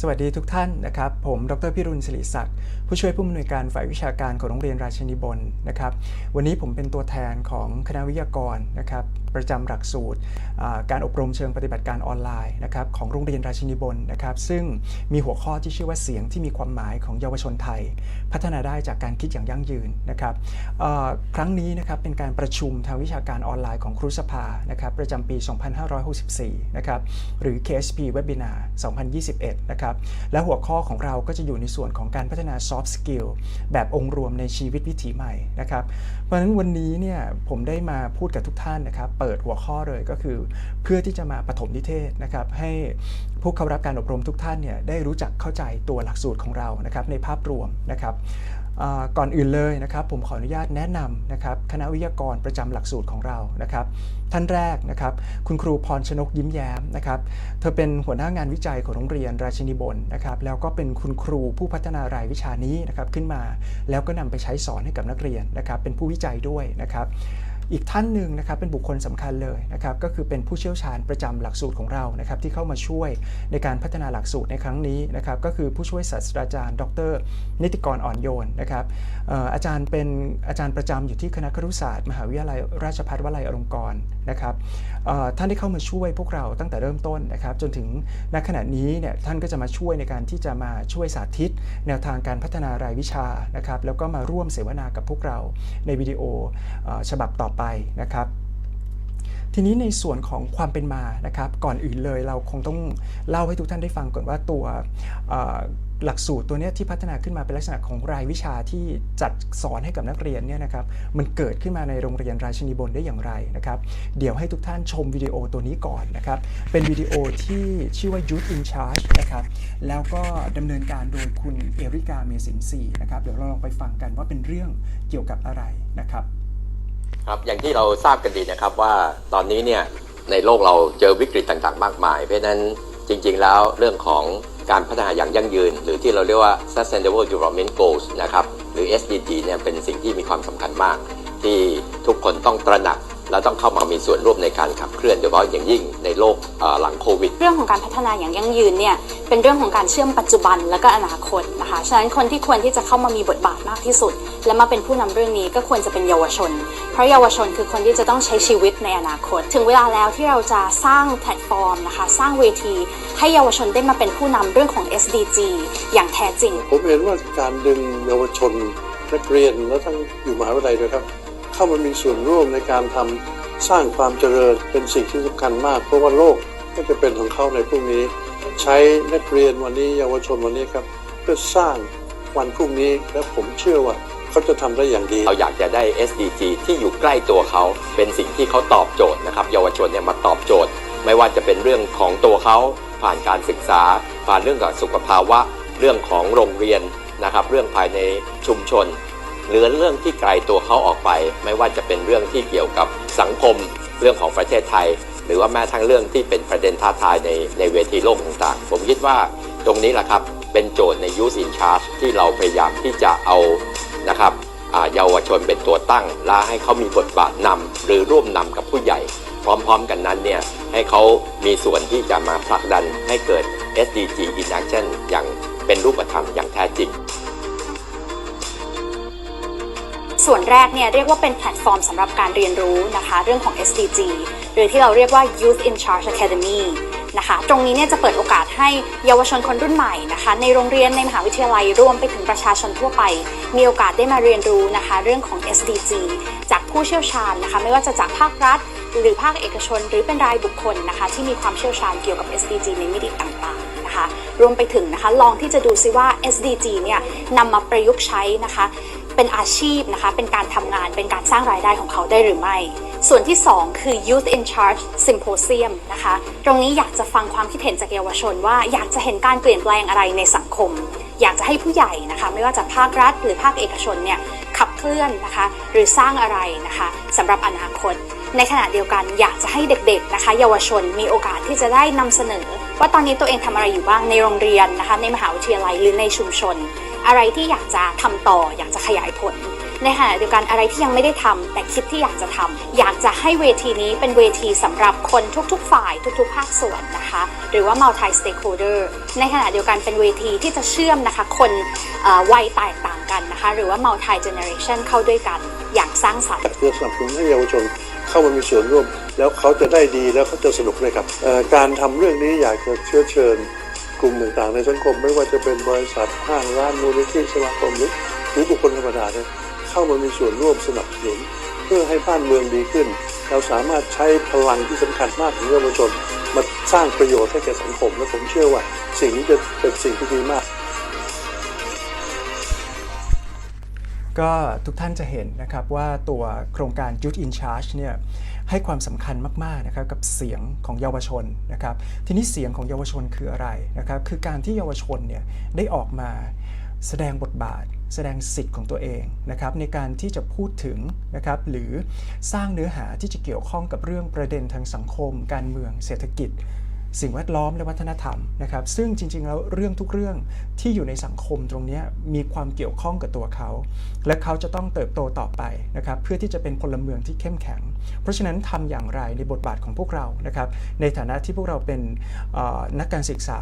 สวัสดีทุกท่านนะครับ ผมดรพิรุณศิริศักดิ์ผู้ช่วยผู้อำนวยการฝ่ายวิชาการของโรงเรียนราชินีบนนะครับ วันนี้ผมเป็นตัวแทนของคณะวิทยากรนะครับประจำหลักสูตรการอบรมเชิงปฏิบัติการออนไลน์นะครับของโรงเรียนราชินีบนนะครับซึ่งมีหัวข้อที่ชื่อว่าเสียงที่มีความหมายของเยาวชนไทย พัฒนาได้จากการคิดอย่างยั่งยืนนะครับครั้งนี้นะครับเป็นการประชุมทางวิชาการออนไลน์ของครุสภานะครับประจำปี 2564 นะครับหรือ KSP Webinar 2021 นะครับและหัวข้อของเราก็จะอยู่ในส่วนของการพัฒนา soft skill แบบองค์รวมในชีวิตวิถีใหม่นะครับ เพราะฉะนั้นวันนี้เนี่ยผมได้มาพูดกับทุกท่านนะครับ เปิดหัวข้อเลยก็คือเพื่อที่จะมาปฐมนิเทศนะครับให้ผู้เข้ารับการอบรมทุกท่านเนี่ยได้รู้จักเข้าใจตัวหลักสูตรของเรานะครับในภาพรวมนะครับ ก่อนอื่นเลยนะครับผมขออนุญาตแนะนำนะครับคณะวิทยากรประจำหลักสูตรของเรานะครับท่านแรกนะครับคุณครูพรชนกยิ้มแย้มนะครับเธอเป็นหัวหน้างานวิจัยของโรงเรียนราชินีบนนะครับแล้วก็เป็นคุณครูผู้พัฒนารายวิชานี้นะครับขึ้นมา แล้วก็นำไปใช้สอนให้กับนักเรียนนะครับเป็นผู้วิจัยด้วยนะครับ อีกท่านหนึ่งนะครับเป็นบุคคลสำคัญเลยนะครับก็คือเป็นผู้เชี่ยวชาญประจำหลักสูตรของเรานะครับที่เข้ามาช่วยในการพัฒนาหลักสูตรในครั้งนี้นะครับก็คือผู้ช่วยศาสตราจารย์ ดร นิติกรอ่อนโยนนะครับอออาจารย์เป็นอาจารย์ประจำอยู่ที่คณะครุศาสตร์มหาวิทยาลัยราชภัฏวลัยอลงกรณ์นะครับท่านได้เข้ามาช่วยพวกเราตั้งแต่เริ่มต้นนะครับจนถึงณขณะนี้เนี่ยท่านก็จะมาช่วยในการที่จะมาช่วยสาธิต แนวทางการพัฒนารายวิชานะครับแล้วก็มาร่วมเสวนากับพวกเราในวิดีโอออฉบับต่อไปนะครับ ทีนี้ในส่วนของความเป็นมานะครับ ก่อนอื่นเลยเราคงต้องเล่าให้ทุกท่านได้ฟังก่อนว่าตัวหลักสูตรตัวนี้ที่พัฒนาขึ้นมาเป็นลักษณะของรายวิชาที่จัดสอนให้กับนักเรียนเนี่ยนะครับมันเกิดขึ้นมาในโรงเรียนราชินีบนได้อย่างไรนะครับ เดี๋ยวให้ทุกท่านชมวิดีโอตัวนี้ก่อนนะครับ เป็นวิดีโอที่ชื่อว่า Youth in Charge นะครับแล้วก็ดำเนินการโดยคุณเอริกาเมสินซีนะครับเดี๋ยวเราลองไปฟังกันว่าเป็นเรื่องเกี่ยวกับอะไรนะครับ ครับอย่างที่เราทราบกันดีนะครับว่าตอนนี้เนี่ยในโลกเราเจอวิกฤตต่างๆ มากมาย เพราะฉะนั้นจริงๆแล้วเรื่องของการพัฒนาอย่างยั่งยืน หรือที่เราเรียกว่า Sustainable Development Goals นะครับหรือ SDG เนี่ยเป็นสิ่งที่มีความสำคัญมาก ที่ทุกคนต้องตระหนัก และต้องเข้ามามีส่วนร่วมในการขับเคลื่อนโดยเฉพาะอย่างยิ่งในโลกเอ่อหลังโควิด เรื่องของการพัฒนาอย่างยั่งยืนเนี่ยเป็นเรื่องของการเชื่อมปัจจุบันและก็อนาคตนะคะฉะนั้นคนที่ควรที่จะเข้ามามีบทบาทมากที่สุด และมาเป็นผู้นำเรื่องนี้ก็ควรจะเป็นเยาวชน เพราะเยาวชนคือคนที่จะต้องใช้ชีวิตในอนาคต ถึงเวลาแล้วที่เราจะสร้างแพลตฟอร์มนะคะสร้างเวที ให้เยาวชนได้มาเป็นผู้นำเรื่องของ SDG อย่างแท้จริง ผมเห็นว่าการดึงเยาวชนนักเรียนและทั้งอยู่มหาวิทยาลัยด้วยครับ เข้ามามีส่วนร่วมในการทำสร้างความเจริญเป็นสิ่งที่สำคัญมาก เพราะว่าโลกก็จะเป็นของเขาในพรุ่งนี้ ใช้นักเรียนวันนี้เยาวชนวันนี้ครับเพื่อสร้างวันพรุ่งนี้และผมเชื่อว่าเขาจะทำได้อย่างดี เราอยากจะได้ SDG ที่อยู่ใกล้ตัวเขา เป็นสิ่งที่เขาตอบโจทย์นะครับ เยาวชนเนี่ยมาตอบโจทย์ ไม่ว่าจะเป็นเรื่องของตัวเขาผ่านการศึกษา ผ่านเรื่องกับสุขภาวะ เรื่องของโรงเรียนนะครับ เรื่องภายในชุมชน หรือเรื่องที่ไกลตัวเขาออกไป ไม่ว่าจะเป็นเรื่องที่เกี่ยวกับสังคมเรื่องของประเทศไทย หรือว่าแม้ทั้งเรื่องที่เป็นประเด็นท้าทายในในเวทีโลกต่างๆ ผมคิดว่าตรงนี้แหละครับเป็นโจทย์ใน Youth in Charge ที่เราพยายามที่จะเอานะครับเยาวชนเป็นตัวตั้งและให้เขามีบทบาทนำหรือร่วมนำกับผู้ใหญ่ พร้อมๆกันนั้นเนี่ยให้เขามีส่วนที่จะมาผลักดันให้เกิด SDG in action อย่างเป็นรูปธรรมอย่างแท้จริง ส่วนแรกเนี่ยเรียกว่าเป็นแพลตฟอร์มสำหรับการเรียนรู้นะคะเรื่องของ SDG หรือที่เราเรียกว่า Youth in Charge Academy นะคะตรงนี้เนี่ยจะเปิดโอกาสให้เยาวชนคนรุ่นใหม่นะคะ ในโรงเรียนในมหาวิทยาลัยรวมไปถึงประชาชนทั่วไป มีโอกาสได้มาเรียนรู้นะคะ เรื่องของ SDG จากผู้เชี่ยวชาญนะคะ ไม่ว่าจะจากภาครัฐ หรือภาคเอกชน หรือเป็นรายบุคคลนะคะ ที่มีความเชี่ยวชาญเกี่ยวกับ SDG ในมิติต่างๆนะคะ รวมไปถึงนะคะลองที่จะดูซิว่า SDG เนี่ยนำมาประยุกต์ใช้นะคะ เป็นอาชีพนะคะ เป็นการทำงานเป็นการสร้างรายได้ของเขาได้หรือไม่ ส่วนที่ 2 คือ Youth in Charge Symposium นะคะ ตรงนี้อยากจะฟังความคิดเห็นจากเยาวชนว่าอยากจะเห็นการเปลี่ยนแปลงอะไรในสังคม อยากจะให้ผู้ใหญ่นะคะ ไม่ว่าจากภาครัฐ หรือภาคเอกชนเนี่ยขับเคลื่อนนะคะ หรือสร้างอะไรนะคะสำหรับอนาคต ในขณะเดียวกันอยากจะให้เด็กๆนะคะ เยาวชนมีโอกาสที่จะได้นำเสนอ ว่าตอนนี้ตัวเองทำอะไรอยู่บ้างในโรงเรียนนะคะ ในมหาวิทยาลัยหรือในชุมชน อะไรที่อยากจะทำต่ออยากจะขยายผลในขณะเดียวกันอะไรที่ยังไม่ได้ทำแต่คิดที่อยากจะทำอยากจะให้เวทีนี้เป็นเวทีสำหรับคนทุกๆ ฝ่ายทุกๆ ภาคส่วนนะคะ หรือว่า multi stakeholder ในขณะเดียวกันเป็นเวทีที่จะเชื่อมนะคะคนวัยแตกต่างกันนะคะหรือว่า multi generation เข้าด้วยกันอย่างสร้างสรรค์เพื่อสนับสนุนให้เยาวชนเข้ามามีส่วนร่วม แล้วเขาจะได้ดีแล้วเขาจะสนุกด้วยครับการทำเรื่องนี้อยากจะเชื้อเชิญ กลุ่มต่างๆในสังคมไม่ว่าจะเป็นบริษัทห้างร้านมูลนิธิสมาคมหรือหรือบุคคลธรรมดาเนี่ยเข้ามามีส่วนร่วมสนับสนุน เพื่อให้บ้านเมืองดีขึ้น เราสามารถใช้พลังที่สำคัญมากของเยาวชนมาสร้างประโยชน์ให้แก่สังคม และผมเชื่อว่า สิ่งนี้จะเป็นสิ่งที่ดีมากก็ทุกท่านจะเห็นนะครับว่าตัวโครงการ Youth in Charge เนี่ย ให้ความสำคัญมากๆนะครับกับเสียงของเยาวชนนะครับทีนี้เสียงของเยาวชนคืออะไรนะครับคือการที่เยาวชนเนี่ยได้ออกมาแสดงบทบาท แสดงสิทธิ์ของตัวเองนะครับในการที่จะพูดถึงนะครับหรือสร้างเนื้อหาที่จะเกี่ยวข้องกับเรื่องประเด็นทางสังคม การเมืองเศรษฐกิจ สิ่งแวดล้อมและวัฒนธรรมนะครับซึ่งจริง ๆ แล้วเรื่องทุกเรื่องที่อยู่ในสังคมตรงนี้มีความเกี่ยวข้องกับตัวเขา และเขาจะต้องเติบโตต่อไปนะครับเพื่อที่จะเป็นพลเมืองที่เข้มแข็ง เพราะฉะนั้นทำอย่างไรในบทบาทของพวกเรานะครับในฐานะที่พวกเราเป็นนักการศึกษา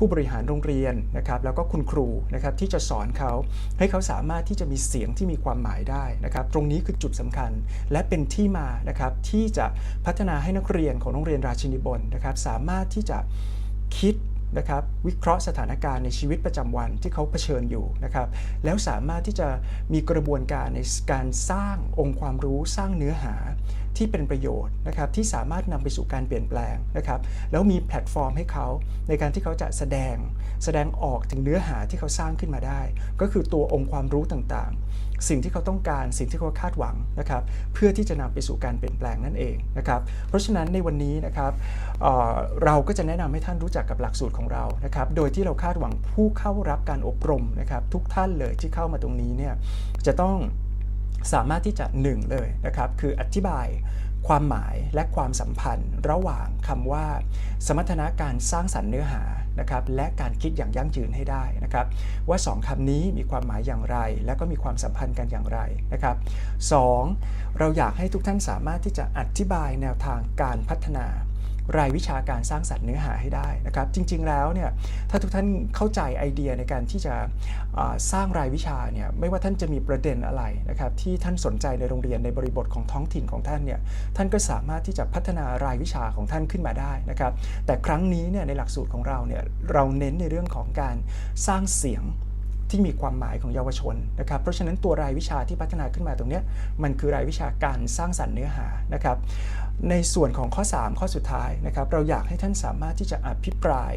ผู้บริหารโรงเรียนนะครับแล้วก็คุณครูนะครับที่จะสอนเขาให้เขาสามารถที่จะมีเสียงที่มีความหมายได้นะครับตรงนี้คือจุดสำคัญ และเป็นที่มานะครับที่จะพัฒนาให้นักเรียนของโรงเรียนราชินีบลนะครับสามารถที่จะคิดนะครับวิเคราะห์สถานการณ์ในชีวิตประจำวันที่เขาเผชิญอยู่นะครับแล้วสามารถที่จะมีกระบวนการในการสร้างองค์ความรู้สร้างเนื้อหาที่เป็นประโยชน์นะครับที่สามารถนำไปสู่การเปลี่ยนแปลงนะครับแล้วมีแพลตฟอร์มให้เขาในการที่เขาจะแสดง แสดงออกถึงเนื้อหาที่เขาสร้างขึ้นมาได้ ก็คือตัวองค์ความรู้ต่างๆ สิ่งที่เขาต้องการสิ่งที่เขาคาดหวังนะครับเพื่อที่จะนำไปสู่การเปลี่ยนแปลงนั่นเองนะครับเพราะฉะนั้นในวันนี้นะครับเเราก็จะแนะนำให้ท่านรู้จักกับหลักสูตรของเรานะครับโดยที่เราคาดหวังผู้เข้ารับการอบรมนะครับทุกท่านเลยที่เข้ามาตรงนี้เนี่ยจะต้องสามารถที่จะหนึ่งเลยนะครับคืออธิบาย ความหมายและความสัมพันธ์ระหว่างคำว่า สมรรถนะการสร้างสรรค์เนื้อหานะครับและการคิดอย่างยั่งยืนให้ได้นะครับว่าสองคำนี้มีความหมายอย่างไร และก็มีความสัมพันธ์กันอย่างไรนะครับสองเราอยากให้ทุกท่านสามารถที่จะอธิบายแนวทางการพัฒนา รายวิชาการสร้างสรรค์เนื้อหาให้ได้นะครับจริง ๆ แล้วเนี่ยถ้าทุกท่านเข้าใจไอเดียในการที่จะสร้างรายวิชาเนี่ยไม่ว่าท่านจะมีประเด็นอะไรนะครับที่ท่านสนใจในโรงเรียนในบริบทของท้องถิ่นของท่านเนี่ยท่านก็สามารถที่จะพัฒนารายวิชาของท่านขึ้นมาได้นะครับแต่ครั้งนี้เนี่ยในหลักสูตรของเราเนี่ยเราเน้นในเรื่องของการสร้างเสียง ที่มีความหมายของเยาวชนนะครับ เพราะฉะนั้นตัวรายวิชาที่พัฒนาขึ้นมาตรงนี้มันคือรายวิชาการสร้างสรรค์เนื้อหานะครับ ในส่วนของข้อ 3 ข้อสุดท้ายนะครับ เราอยากให้ท่านสามารถที่จะอภิปราย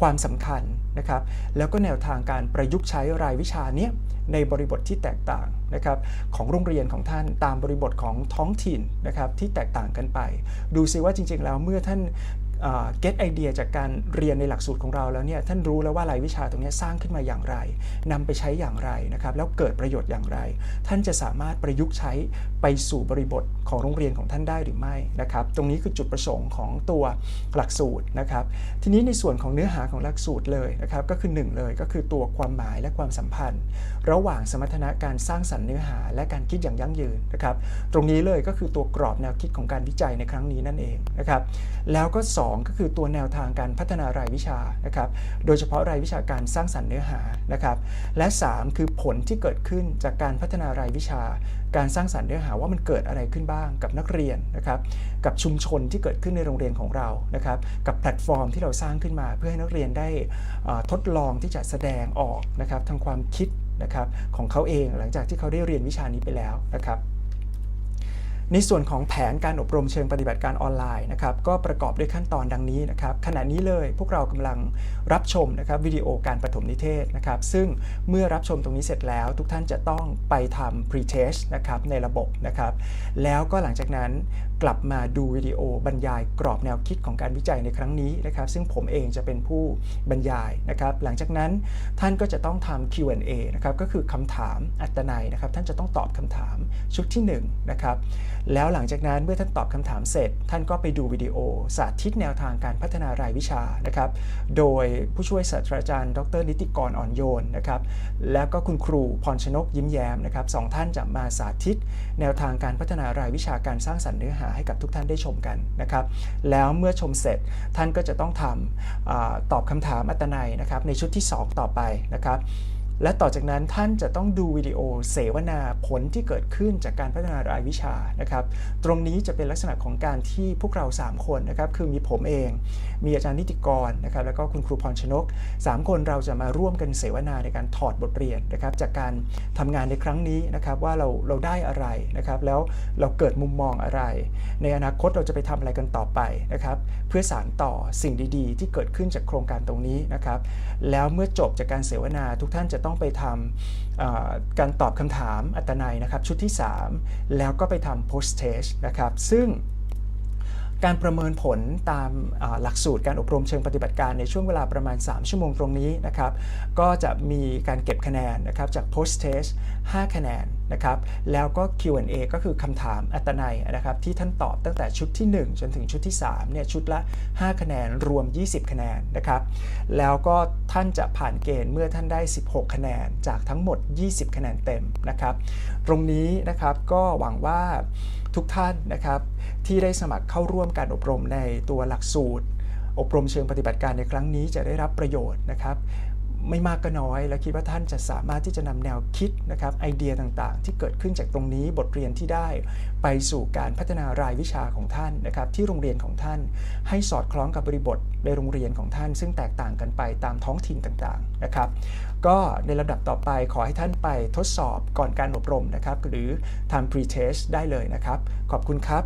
ความสำคัญนะครับ แล้วก็แนวทางการประยุกต์ใช้รายวิชาเนี้ยในบริบทที่แตกต่างนะครับของโรงเรียนของท่านตามบริบทของท้องถิ่นนะครับที่แตกต่างกันไป ดูซิว่าจริงๆแล้วเมื่อท่าน เก็ตไอเดียจากการเรียนในหลักสูตรของเราแล้วเนี่ยท่านรู้แล้วว่ารายวิชาตรงนี้สร้างขึ้นมาอย่างไรนำไปใช้อย่างไรนะครับแล้วเกิดประโยชน์อย่างไร ท่านจะสามารถประยุกต์ใช้ไปสู่บริบท ของโรงเรียนของท่านได้หรือไม่นะครับ ตรงนี้คือจุดประสงค์ของตัวหลักสูตรนะครับ ทีนี้ในส่วนของเนื้อหาของหลักสูตรเลยนะครับ ก็คือหนึ่งเลยก็คือตัวความหมายและความสัมพันธ์ ระหว่างสมรรถนะการสร้างสรรค์เนื้อหา และการคิดอย่างยั่งยืนนะครับ ตรงนี้เลยก็คือตัวกรอบแนวคิดของการวิจัยในครั้งนี้นั่นเองนะครับ แล้วก็ 2 ก็คือตัวแนวทางการพัฒนารายวิชานะครับ โดยเฉพาะรายวิชาการสร้างสรรค์เนื้อหานะครับ และ 3 คือผลที่เกิดขึ้นจากการพัฒนารายวิชาการสร้างสรรค์เนื้อหาว่ามันเกิดอะไรขึ้นบ้างกับนักเรียนนะครับกับชุมชนที่เกิดขึ้นในโรงเรียนของเรานะครับกับแพลตฟอร์มที่เราสร้างขึ้นมา เพื่อให้นักเรียนได้ทดลองที่จะแสดงออกนะครับทางความคิดนะครับของเขาเองหลังจากที่เขาได้เรียนวิชานี้ไปแล้วนะครับ ในส่วนของแผนการอบรมเชิงปฏิบัติการออนไลน์นะครับก็ประกอบด้วยขั้นตอนดังนี้นะครับขณะนี้เลยพวกเรากำลังรับชมนะครับวิดีโอการปฐมนิเทศนะครับซึ่งเมื่อรับชมตรงนี้เสร็จแล้ว ทุกท่านจะต้องไปทำ pre-test นะครับในระบบนะครับแล้วก็หลังจากนั้น กลับมาดูวิดีโอบรรยายกรอบแนวคิดของการวิจัยในครั้งนี้นะครับ ซึ่งผมเองจะเป็นผู้บรรยายนะครับ หลังจากนั้นท่านก็จะต้องทำ Q&A นะครับก็คือคำถามอัตนัยนะครับ ท่านจะต้องตอบคำถามชุดที่1นะครับแล้วหลังจากนั้นเมื่อท่านตอบคำถามเสร็จ ท่านก็ไปดูวิดีโอ สาธิตแนวทางการพัฒนารายวิชานะครับ โดยผู้ช่วยศาสตราจารย์ ดร นิติกรอ่อนโยนนะครับแล้วก็คุณครูพรชนกยิ้มแย้มนะครับสองท่านจะมาสาธิต แนวทางการพัฒนารายวิชาการสร้างสรรค์เนื้อหาให้กับทุกท่านได้ชมกันนะครับ แล้วเมื่อชมเสร็จท่านก็จะต้องทำอตอบคำถามอัตนัยนะครับในชุดที่ 2 ต่อไปนะครับ และต่อจากนั้นท่านจะต้องดูวิดีโอเสวนาผลที่เกิดขึ้นจากการพัฒนารายวิชานะครับ ตรงนี้จะเป็นลักษณะของการที่พวกเรา 3 คนนะครับ คือมีผมเอง มีอาจารย์นิติกรนะครับ แล้วก็คุณครูพรชนก 3 คนเราจะมาร่วมกันเสวนาในการถอดบทเรียนนะครับ จากการทำงานในครั้งนี้นะครับ ว่าเราเราได้อะไรนะครับ แล้วเราเกิดมุมมองอะไร ในอนาคตเราจะไปทำอะไรกันต่อไปนะครับ เพื่อสานต่อสิ่งดี ๆ ที่เกิดขึ้นจากโครงการตรงนี้นะครับ แล้วเมื่อจบจากการเสวนาทุกท่านจะต้องไปทำการตอบคำถามอัตนัยนะครับชุดที่ 3 แล้วก็ไปทำ post test นะครับซึ่ง การประเมินผลตามหลักสูตรการอบรมเชิงปฏิบัติการในช่วงเวลาประมาณ 3 ชั่วโมงตรงนี้นะครับก็จะมีการเก็บคะแนนนะครับจาก post test 5 คะแนนนะครับแล้วก็ Q&A ก็คือคำถามอัตนัยนะครับที่ท่านตอบตั้งแต่ชุดที่ 1 จนถึงชุดที่3เนี่ยชุดละ 5 คะแนนรวม 20 คะแนนนะครับแล้วก็ท่านจะผ่านเกณฑ์เมื่อท่านได้ 16 คะแนนจากทั้งหมด 20 คะแนนเต็มนะครับตรงนี้นะครับก็หวังว่า ทุกท่านนะครับที่ได้สมัครเข้าร่วมการอบรมในตัวหลักสูตร อบรมเชิงปฏิบัติการในครั้งนี้จะได้รับประโยชน์นะครับไม่มากก็น้อย และคิดว่าท่านจะสามารถที่จะนำแนวคิดนะครับไอเดียต่างๆ ที่เกิดขึ้นจากตรงนี้บทเรียนที่ได้ ไปสู่การพัฒนารายวิชาของท่านนะครับที่โรงเรียนของท่าน ให้สอดคล้องกับบริบทในโรงเรียนของท่าน ซึ่งแตกต่างกันไปตามท้องถิ่นต่างๆนะครับ ก็ในลำดับต่อไปขอให้ท่านไปทดสอบก่อนการอบรมนะครับ หรือทำ pre-test ได้เลยนะครับ ขอบคุณครับ